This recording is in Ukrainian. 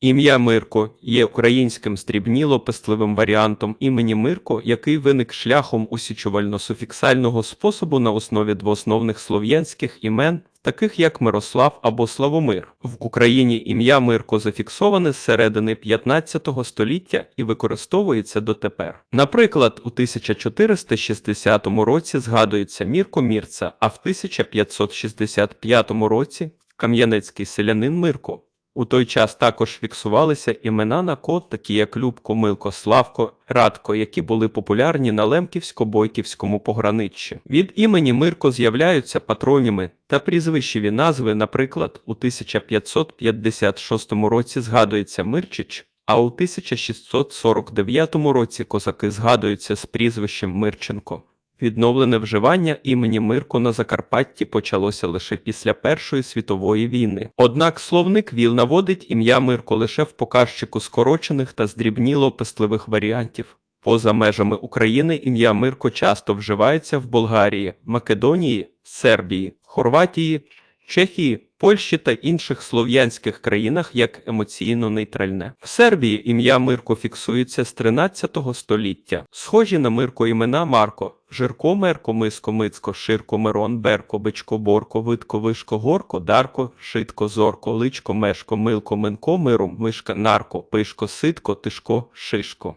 Ім'я Мирко є українським стрібніло-пестливим варіантом імені Мирко, який виник шляхом усічувально-суфіксального способу на основі двоосновних слов'янських імен, таких як Мирослав або Славомир. В Україні ім'я Мирко зафіксоване з середини 15 століття і використовується дотепер. Наприклад, у 1460 році згадується Мірко Мірца, а в 1565 році кам'янецький селянин Мирко. У той час також фіксувалися імена на код, такі як Любко, Милко, Славко, Радко, які були популярні на Лемківсько-Бойківському пограниччі. Від імені Мирко з'являються патроніми та прізвищеві назви, наприклад, у 1556 році згадується Мирчич, а у 1649 році козаки згадуються з прізвищем Мирченко. Відновлене вживання імені Мирко на Закарпатті почалося лише після Першої світової війни. Однак словник ВІЛ наводить ім'я Мирко лише в показчику скорочених та здрібніло-пестливих варіантів. Поза межами України ім'я Мирко часто вживається в Болгарії, Македонії, Сербії, Хорватії, Чехії, Польщі та інших слов'янських країнах як емоційно нейтральне. В Сербії ім'я Мирко фіксується з 13 століття. Схожі на Мирко імена Марко, Жирко, Мерко, Миско, Мицко, Ширко, Мирон, Берко, Бичко, Борко, Витко, Вишко, Горко, Дарко, Шитко, Зорко, Личко, Мешко, Милко, Минко, Миром, Мишка, Нарко, Пишко, Ситко, Тишко, Шишко.